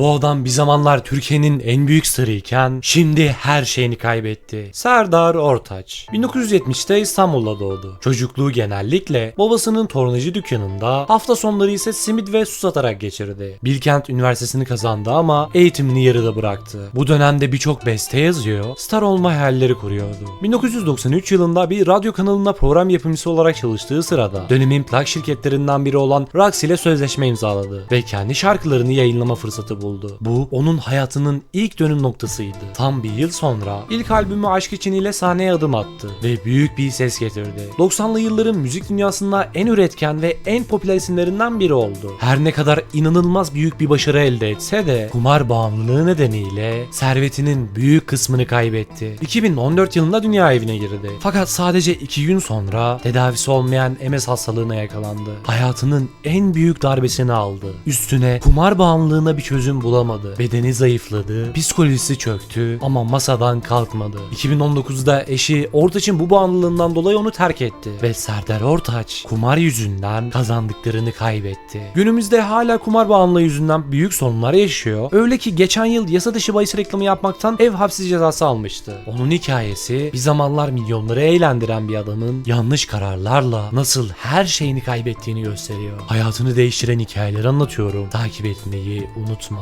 Bu adam bir zamanlar Türkiye'nin en büyük starıyken şimdi her şeyini kaybetti. Serdar Ortaç 1970'te İstanbul'da doğdu. Çocukluğu genellikle babasının tornacı dükkanında, hafta sonları ise simit ve su satarak geçirdi. Bilkent Üniversitesi'ni kazandı ama eğitimini yarıda bıraktı. Bu dönemde birçok beste yazıyor, star olma hayalleri kuruyordu. 1993 yılında bir radyo kanalında program yapımcısı olarak çalıştığı sırada dönemin plak şirketlerinden biri olan Rax ile sözleşme imzaladı ve kendi şarkılarını yayınlama fırsatı buldu. Bu onun hayatının ilk dönüm noktasıydı. Tam bir yıl sonra ilk albümü Aşk için ile sahneye adım attı ve büyük bir ses getirdi. 90'lı yılların müzik dünyasında en üretken ve en popüler isimlerinden biri oldu. Her ne kadar inanılmaz büyük bir başarı elde etse de kumar bağımlılığı nedeniyle servetinin büyük kısmını kaybetti. 2014 yılında dünya evine girdi. Fakat sadece 2 gün sonra tedavisi olmayan MS hastalığına yakalandı. Hayatının en büyük darbesini aldı. Üstüne kumar bağımlılığına bir bulamadı. Bedeni zayıfladı, psikolojisi çöktü ama masadan kalkmadı. 2019'da eşi Ortaç'ın bu bağımlılığından dolayı onu terk etti ve Serdar Ortaç kumar yüzünden kazandıklarını kaybetti. Günümüzde hala kumar bağımlılığı yüzünden büyük sorunlar yaşıyor. Öyle ki geçen yıl yasa dışı bahis reklamı yapmaktan ev hapsi cezası almıştı. Onun hikayesi bir zamanlar milyonları eğlendiren bir adamın yanlış kararlarla nasıl her şeyini kaybettiğini gösteriyor. Hayatını değiştiren hikayeleri anlatıyorum. Takip etmeyi unutma.